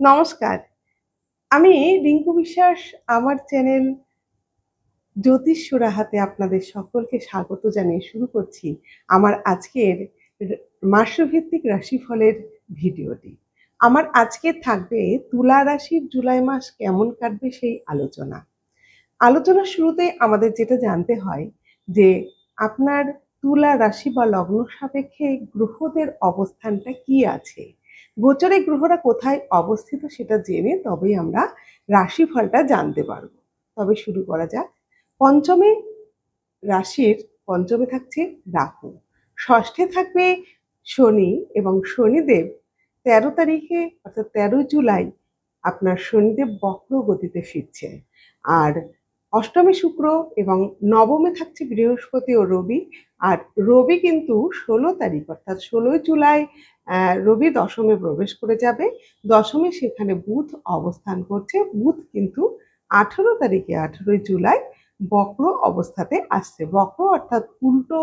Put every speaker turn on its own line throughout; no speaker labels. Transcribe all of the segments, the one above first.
নমস্কার। আমি রিঙ্কু বিশ্বাস, আমার চ্যানেল জ্যোতিষ সুরাহাতে আপনাদের সকলকে স্বাগত জানিয়ে শুরু করছি আমার আজকের মাসভিত্তিক রাশিফলের ভিডিওটি। আমার আজকে থাকবে তুলা রাশির জুলাই মাস কেমন কাটবে সেই আলোচনা। আলোচনার শুরুতে আমাদের যেটা জানতে হয় যে আপনার তুলা রাশি বা লগ্ন সাপেক্ষে গ্রহদের অবস্থানটা কি আছে? গোচরে গ্রহরা কোথায় অবস্থিত সেটা জেনে তবেই আমরা রাশিফলটা জানতে পারব। তবে শুরু করা যাক। পঞ্চমে রাশির পঞ্চমে থাকছে রাহু। ষষ্ঠে থাকবে শনি এবং শনিদেব। তেরো তারিখে অর্থাৎ তেরোই জুলাই আপনার শনিদেব বক্র গতিতে ফিরছে। আর অষ্টমে শুক্র এবং নবমে থাকছে বৃহস্পতি ও রবি। আর রবি কিন্তু ষোলো তারিখ, অর্থাৎ ষোলোই জুলাই রবি দশমে প্রবেশ করে যাবে। দশমে সেখানে বুধ অবস্থান করছে। বুধ কিন্তু আঠেরো তারিখে, আঠেরোই জুলাই বক্র অবস্থাতে আসছে। বক্র অর্থাৎ উল্টো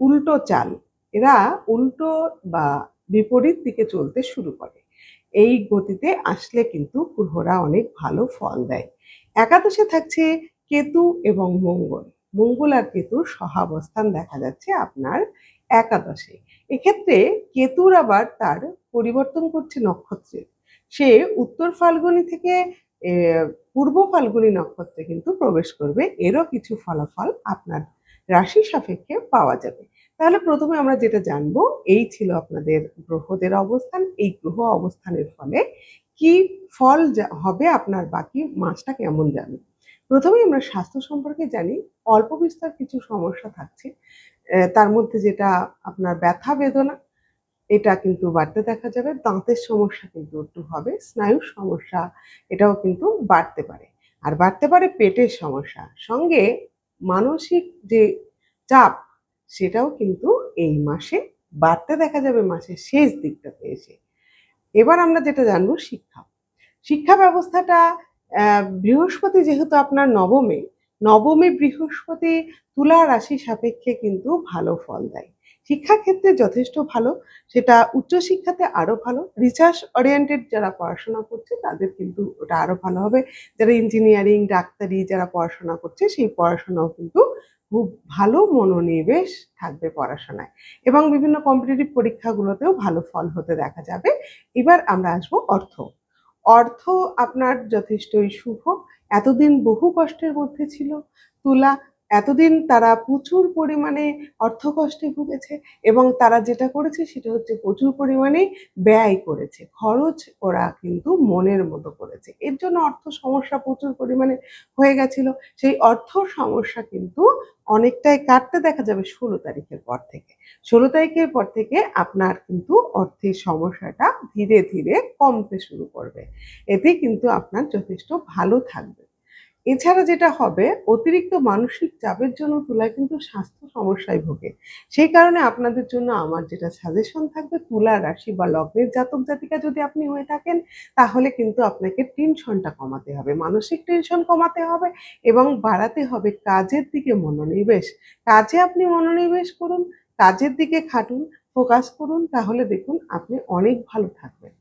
উল্টো চাল। এরা উল্টো বা বিপরীত দিকে চলতে শুরু করে। এই গতিতে আসলে কিন্তু গ্রহরা অনেক ভালো ফল দেয়। একাদশে থাকছে কেতু এবং মঙ্গল। মঙ্গল আর কেতুর সহাবস্থান দেখা যাচ্ছে আপনার একাদশে। এক্ষেত্রে কেতুর আবার তার পরিবর্তন করছে নক্ষত্রের সে উত্তর ফাল্গুনি থেকে পূর্ব ফাল্গুনি নক্ষত্রে কিন্তু প্রবেশ করবে। এরও কিছু ফলাফল আপনার রাশি সাপেক্ষে পাওয়া যাবে। তাহলে প্রথমে আমরা যেটা জানব, এই ছিল আপনাদের গ্রহদের অবস্থান। এই গ্রহ অবস্থানের ফলে কি ফল হবে আপনার বাকি মাসটা কেমন যাবে? প্রথমে আমরা স্বাস্থ্য সম্পর্কে জানি, অল্প বিস্তর কিছু সমস্যা থাকছে। তার মধ্যে যেটা আপনার ব্যথা, বেদনা, এটা কিন্তু বাড়তে দেখা যাবে। দাঁতের সমস্যা কিন্তু একটু হবে, স্নায়ুর সমস্যা, এটাও কিন্তু বাড়তে পারে। আর বাড়তে পারে পেটের সমস্যা। সঙ্গে মানসিক যে চাপ, সেটাও কিন্তু এই মাসে বাড়তে দেখা যাবে, মাসের শেষ দিকটাতে এসে। এবার আমরা যেটা জানব, শিক্ষা। শিক্ষা ব্যবস্থাটা বৃহস্পতি যেহেতু আপনার নবমে নবমে বৃহস্পতি তুলা রাশি সাপেক্ষে কিন্তু ভালো ফল দেয়। শিক্ষাক্ষেত্রে যথেষ্ট ভালো, সেটা উচ্চশিক্ষাতে আরও ভালো রিসার্চ ওরিয়েন্টেড যারা পড়াশোনা করছে তাদের কিন্তু ওটা আরও ভালো হবে। যারা ইঞ্জিনিয়ারিং ডাক্তারি যারা পড়াশোনা করছে সেই পড়াশোনাও কিন্তু খুব ভালো মনোনিবেশ থাকবে পড়াশোনায়। এবং বিভিন্ন কম্পিটিটিভ পরীক্ষাগুলোতেও ভালো ফল হতে দেখা যাবে। এবার আমরা আসব অর্থ। অর্থ আপনার যথেষ্টই শুভ। এতদিন বহু কষ্টের মধ্যে ছিল। তুলা এতদিন তারা প্রচুর পরিমাণে অর্থ কষ্টে ভুগেছে এবং তারা যেটা করেছে সেটা হচ্ছে প্রচুর পরিমাণে ব্যয় করেছে। খরচ ওরা কিন্তু মনের মতো করেছে। এর জন্য অর্থ সমস্যা প্রচুর পরিমাণে হয়ে গেছিল। সেই অর্থ সমস্যা কিন্তু অনেকটাই কাটতে দেখা যাবে ষোলো তারিখের পর থেকে। ষোলো তারিখের পর থেকে আপনার কিন্তু অর্থের সমস্যাটা ধীরে ধীরে কমতে শুরু করবে। এতে কিন্তু আপনার যথেষ্ট ভালো থাকবে। এছাড়া যেটা হবে, অতিরিক্ত মানসিক চাপের জন্য তুলা কিন্তু স্বাস্থ্য সমস্যায় ভোগে। সেই কারণে আপনাদের জন্য আমার যেটা সাজেশন থাকবে, তুলা রাশি বা লগ্নের জাতক জাতিকা যদি আপনি হয়ে থাকেন, তাহলে কিন্তু আপনাকে টেনশনটা কমাতে হবে, মানসিক টেনশন কমাতে হবে এবং বাড়াতে হবে কাজের দিকে মনোনিবেশ। কাজে আপনি মনোনিবেশ করুন, কাজের দিকে খাটুন ফোকাস করুন, তাহলে দেখুন আপনি অনেক ভালো থাকবেন।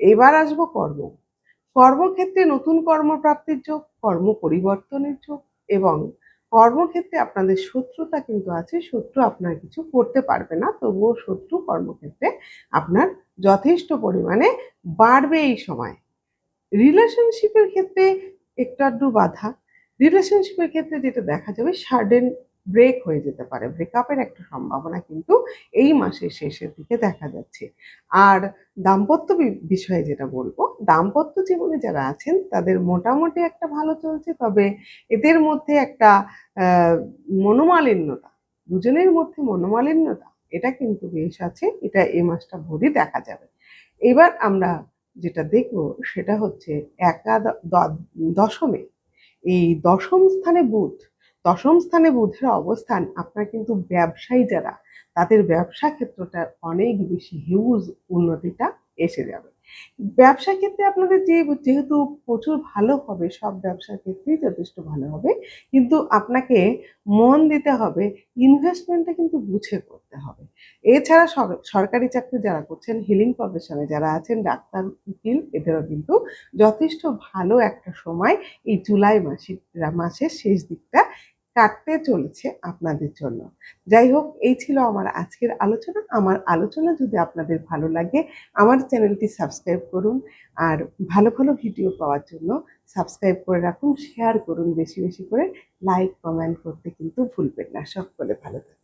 এবার আসব কর্ম। কর্মক্ষেত্রে নতুন কর্মপ্রাপ্তির যোগ, কর্ম পরিবর্তনের যোগ এবং কর্মক্ষেত্রে আপনাদের শত্রুতা কিন্তু আছে, শত্রু আপনার কিছু করতে পারবে না, তবুও শত্রু কর্মক্ষেত্রে আপনার যথেষ্ট পরিমাণে বাড়বে এই সময়। রিলেশনশিপের ক্ষেত্রে একটু আধটু বাধা। রিলেশনশিপের ক্ষেত্রে যেটা দেখা যাবে সাডেন ব্রেক হয়ে যেতে পারে। ব্রেকআপের একটা সম্ভাবনা কিন্তু এই মাসের শেষের দিকে দেখা যাচ্ছে। আর দাম্পত্য বিষয়ে যেটা বলব, দাম্পত্য জীবনে যারা আছেন, তাদের মোটামুটি একটা ভালো চলছে, তবে এদের মধ্যে একটা মনোমালিন্যতা, দুজনের মধ্যে মনোমালিন্যতা, এটা কিন্তু বেশ আছে, এটা এই মাসটা ভরে দেখা যাবে। এবার আমরা যেটা দেখব, সেটা হচ্ছে একাদ দ- দশমে, এই দশম স্থানে বুধ দশম স্থানে বুধের অবস্থান, আপনার কিন্তু ব্যবসায়ী যারা, তাদের ব্যবসা ক্ষেত্রটা অনেক বেশি হিউজ উন্নতিটা এসে যাবে। ব্যবসা ক্ষেত্রে আপনাদের যে, যেহেতু প্রচুর ভালো হবে, সব ব্যবসার ক্ষেত্রেই যথেষ্ট ভালো হবে, কিন্তু আপনাকে মন দিতে হবে ইনভেস্টমেন্টটা কিন্তু বুঝে করতে হবে। এছাড়া সরকারি চাকরি যারা করছেন হিলিং প্রফেশনে যারা আছেন, ডাক্তার, উকিল, এদেরও কিন্তু যথেষ্ট ভালো একটা সময় এই জুলাই মাসে, মাসের শেষ দিকটা কাটতে চলেছে আপনাদের জন্য। যাই হোক, এই ছিল আমার আজকের আলোচনা। আমার আলোচনা যদি আপনাদের ভালো লাগে, আমার চ্যানেলটি সাবস্ক্রাইব করুন আর ভালো ভালো ভিডিও পাওয়ার জন্য সাবস্ক্রাইব করে রাখুন, শেয়ার করুন বেশি বেশি করে, লাইক, কমেন্ট করতে কিন্তু ভুলবেন না। সকলে ভালো থাকুন।